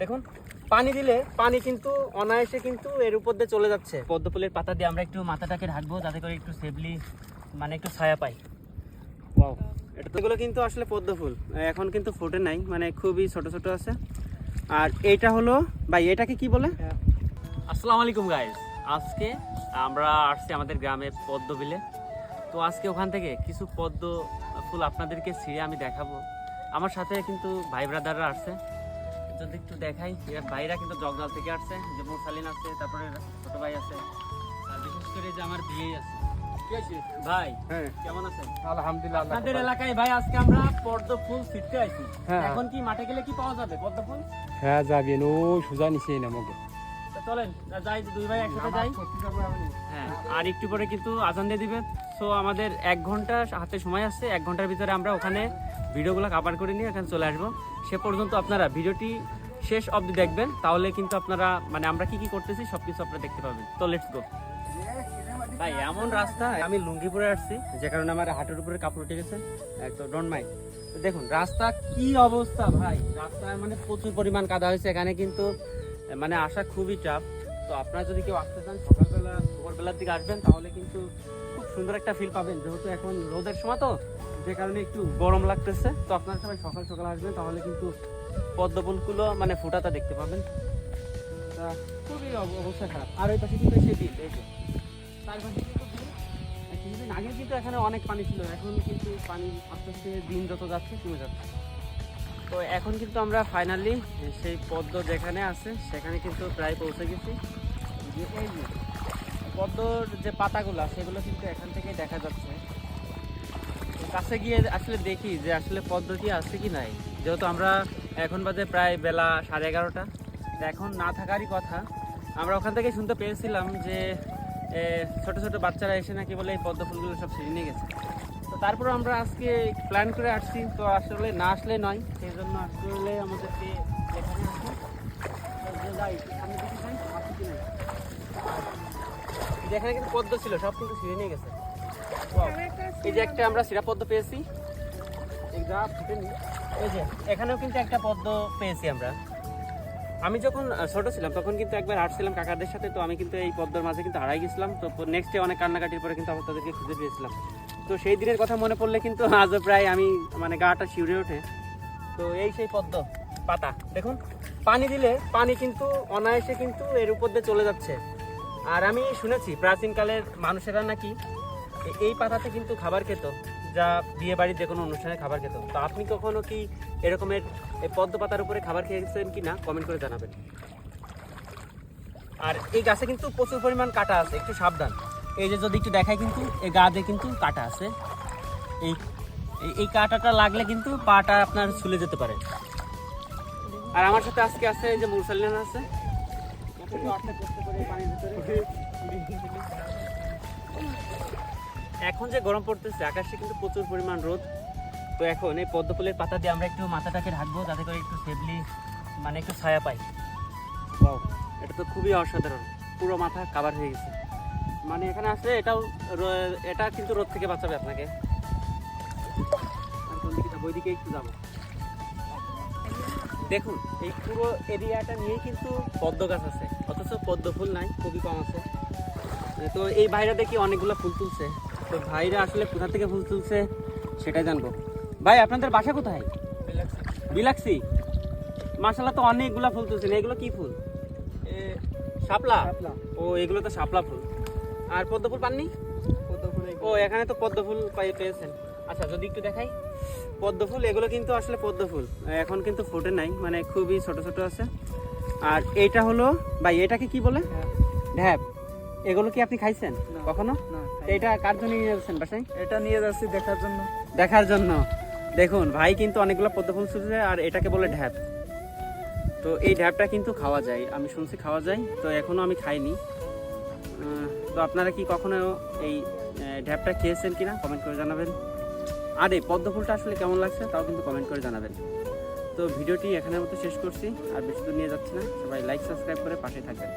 দেখুন, পানি দিলে পানি কিন্তু অনায়াসে কিন্তু এর উপর দিয়ে চলে যাচ্ছে। পদ্ম ফুলের পাতা দিয়ে আমরা একটু মাথাটাকে ঢাকবো, যাতে করে একটু সেফলি মানে একটু ছায়া পাই। এগুলো কিন্তু আসলে পদ্ম ফুল। এখন কিন্তু ফোটে নাই মানে খুবই ছোট ছোট আছে। আর এটা হলো, ভাই, এটাকে কি বলে? আসসালামু আলাইকুম গাইস আজকে আমরা আসছি আমাদের গ্রামে পদ্ম বিলে তো আজকে ওখান থেকে কিছু পদ্ম ফুল আপনাদেরকে ছিঁড়ে আমি দেখাবো। আমার সাথে কিন্তু ভাই ব্রাদাররা আসছে যদি একটু দেখাই এরা ভাইরা কিন্তু জগদাল থেকে আসছে যে মুরসালিন আছে তারপরে ছোট ভাই আছে। আর বিশেষ করে যে আমার বিয়ে আছে। ভাই হ্যাঁ। কেমন আছেন? আলহামদুলিল্লাহ আপনাদের এলাকায় ভাই আজকে আমরা পদ্ম ফুল ছিটতে আইছি। হ্যাঁ। এখন কি মাঠে গেলে কি পাওয়া যাবে পদ্ম ফুল? হ্যাঁ ও সোজা চলেন যাই দুই ভাই একসাথে যাই। হ্যাঁ আর একটু পরে কিন্তু আজান দিয়ে দিবে সো আমাদের এক ঘণ্টা হাতে সময় আছে, এক ঘণ্টার ভিতরে আমরা ওখানে ভিডিওগুলো কাভার করে নিয়ে এখানে চলে আসব। সে পর্যন্ত আপনারা ভিডিওটি শেষ অবধি দেখবেন, তাহলে কিন্তু আপনারা মানে আমরা কি কি করতেছি সব কিছু আপনারা দেখতে পাবেন। তো লেটস গো ভাই, এমন রাস্তা, আমি লুঙ্গি পরে আসছি, যে কারণে আমার হাটের উপরে কাপড় উঠে গেছে। তো ডোন্ট মাইন্ড দেখুন, রাস্তা কি অবস্থা, ভাই? রাস্তায় মানে প্রচুর পরিমাণ কাদা হয়েছে, এখানে কিন্তু মানে আসা খুবই চাপ তো আপনারা যদি কেউ আসতে চান, সকালবেলা, দুপুরবেলার দিকে আসবেন, তাহলে কিন্তু সুন্দর একটা ফিল পাবেন। যেহেতু এখন রোদের সময় তো, যে কারণে একটু গরম লাগতেছে। তো আপনারা সবাই সকাল সকাল আসবেন, তাহলে কিন্তু পদ্ম ফুলগুলো মানে ফোটাটা দেখতে পাবেন। তা খুবই অবস্থা খারাপ। আর ওই পাশে কিন্তু তার কিন্তু কিছুদিন আগে কিন্তু এখানে অনেক পানি ছিল। এখন কিন্তু পানি আস্তে আস্তে দিন যত যাচ্ছে, কমে যাচ্ছে। তো এখন কিন্তু আমরা ফাইনালি সেই পদ্ম যেখানে আছে, সেখানে কিন্তু প্রায় পৌঁছে গেছি। পদ্মর যে পাতাগুলো সেগুলো কিন্তু এখান থেকেই দেখা যাচ্ছে। কাছে গিয়ে আসলে দেখি যে আসলে পদ্মটি আছে কি নাই। যেহেতু আমরা এখন বাজে প্রায় বেলা সাড়ে এগারোটা এখন না থাকারই কথা। আমরা ওখান থেকে শুনতে পেয়েছিলাম যে ছোট ছোট বাচ্চারা এসে নাকি বলে এই পদ্ম ফুলগুলো সব ছিঁড়ে নিয়ে গেছে। তো তারপর আমরা আজকে প্ল্যান করে আসছি তো আসলে না আসলে নয় সেই জন্য আসলে আমাদেরকে এখানে আসি তো যে যাই, সামনের দিকে যাই, যেখানে কিন্তু পদ্ম ছিল, সব কিন্তু ছিঁড়ে নিয়ে গেছে! এই যে একটা আমরা সিরা পদ্ম পেয়েছি। এই যা এখানেও কিন্তু একটা পদ্ম পেয়েছি আমরা। আমি যখন ছোট ছিলাম, তখন কিন্তু একবার আসছিলাম কাকাদের সাথে, তো আমি কিন্তু এই পদ্মার মাঝে কিন্তু হারাই গেছিলাম। তো নেক্সট ডে অনেক কান্নাকাটির পরে কিন্তু আবার তাদেরকে খুঁজে পেয়েছিলাম। তো সেই দিনের কথা মনে পড়লে কিন্তু আজও প্রায় আমি মানে গাটা শিউরে ওঠে। তো এই সেই পদ্ম, পাতা। দেখুন, পানি দিলে পানি কিন্তু অনায়াসে কিন্তু এর উপর দিয়ে চলে যাচ্ছে। আর আমি শুনেছি প্রাচীনকালের মানুষেরা নাকি এই পাতাতে কিন্তু খাবার খেত, যা বিয়ে বাড়ির যে কোনো অনুষ্ঠানে খাবার খেত। তো আপনি কখনো কি এরকমের পদ্ম পাতার উপরে খাবার খেয়েছেন কি না? কমেন্ট করে জানাবেন। আর এই গাছে কিন্তু প্রচুর পরিমাণ কাটা আছে, একটু সাবধান। এই যে যদি একটু দেখায় কিন্তু এই গাছে কিন্তু কাটা আছে। এই, এই- কাঁটাটা লাগলে কিন্তু পাটা আপনার ছুলে যেতে পারে। আর আমার সাথে আজকে আছে এই যে মুরসালিন আছে। এখন যে গরম পড়তেছে আকাশে কিন্তু প্রচুর পরিমাণ রোদ। তো এখন এই পদ্ম ফুলের পাতা দিয়ে আমরা একটু মাথাটাকে ঢাকবো যাতে করে একটু সেফলি মানে একটু ছায়া পাই। Wow, এটা তো খুবই অসাধারণ। পুরো মাথা কাভার হয়ে গেছে। মানে এখানে আসলে এটাও এটা কিন্তু রোদ থেকে বাঁচাবে আপনাকে। ওইদিকে একটু যাব। দেখুন এই পুরো এরিয়াটা নিয়েই কিন্তু পদ্ম গাছ আছে। অথচ পদ্ম ফুল নাই খুবই কম আছে। তো এই বাইরে দেখি অনেকগুলো ফুল তুলছে। তো ভাইরা আসলে কোথা থেকে ফুল তুলছে সেটাই জানব। ভাই আপনাদের বাসা কোথায়? বিলাক্সি। মাসাল্লাহ তো অনেকগুলা ফুল তুলছেন। এগুলো কি ফুল? শাপলা। ও এগুলো তো শাপলা ফুল। আর পদ্ম ফুল পাননি? ও এখানে তো পদ্ম ফুল পাই পেয়েছেন। আচ্ছা যদি একটু দেখাই। পদ্ম ফুল এগুলো কিন্তু আসলে পদ্ম ফুল। এখন কিন্তু ফোটে নাই মানে খুবই ছোট ছোট আছে। আর এইটা হলো ভাই এটাকে কি বলে? ঢ্যাপ। এগুলো কি আপনি খাইছেন? কখনো? এটা কার জন্য নিয়ে যাচ্ছেন বাসায়? এটা নিয়ে যাচ্ছি দেখার জন্য। দেখার জন্য। দেখুন ভাই কিন্তু অনেকগুলো পদ্মফুল ছুটছে আর এটাকে বলে ঢ্যাপ। তো এই ঢ্যাপটা কিন্তু খাওয়া যায়। আমি শুনছি খাওয়া যায় তো এখনও আমি খাইনি। তো আপনারা কি কখনো এই ঢ্যাপটা খেয়েছেন কিনা কমেন্ট করে জানাবেন। আর এই পদ্ম ফুলটা আসলে কেমন লাগছে তাও কিন্তু কমেন্ট করে জানাবেন। তো ভিডিওটি এখানের মতো শেষ করছি আর বেশি দূর নিয়ে যাচ্ছি না। সবাই লাইক সাবস্ক্রাইব করে পাশে থাকবেন।